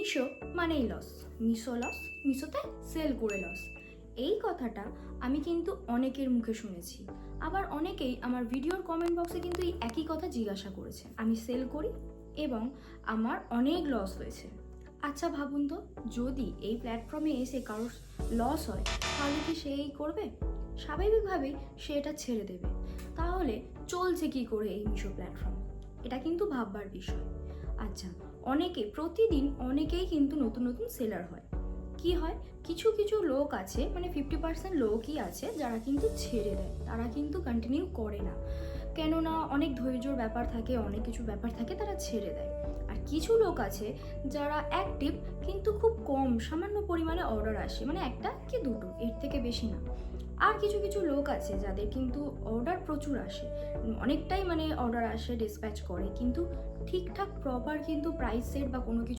মিশো মানেই loss Meesho loss মিশোতে sale করে লস এই কথাটা আমি কিন্তু অনেকের মুখে শুনেছি। আবার অনেকেই আমার ভিডিওর কমেন্ট বক্সে কিন্তু এই একই কথা জিজ্ঞাসা করেছে। আমি সেল করি এবং আমার অনেক লস হয়েছে। আচ্ছা ভাবুন তো, যদি এই প্ল্যাটফর্মে এসে কারোর লস হয়, তাহলে কি সে এই করবে? স্বাভাবিকভাবেই সে এটা ছেড়ে দেবে। তাহলে চলছে কি করে এই মিশো প্ল্যাটফর্ম এটা কিন্তু ভাববার বিষয়। আচ্ছা অনেকে, প্রতিদিন অনেকেই কিন্তু নতুন নতুন সেলার হয়। কি হয়? কিছু কিছু লোক আছে মানে ফিফটি পার্সেন্ট লোকই আছে, যারা কিন্তু ছেড়ে দেয়। তারা কিন্তু কন্টিনিউ করে না। কেননা অনেক ধৈর্যর ব্যাপার থাকে, অনেক কিছু ব্যাপার থাকে, তারা ছেড়ে দেয়। আর কিছু লোক আছে যারা অ্যাক্টিভ কিন্তু খুব কম, সামান্য পরিমাণে অর্ডার আসে। মানে একটা কি দুটো, এর থেকে বেশি না। আর কিছু কিছু লোক আছে যাদের কিন্তু অর্ডার প্রচুর আসে। অনেকটাই মানে অর্ডার আসে ডিসপ্যাচ করে। কিন্তু ঠিকঠাক প্রপার কিন্তু প্রাইস সেট বা কোনো কিছু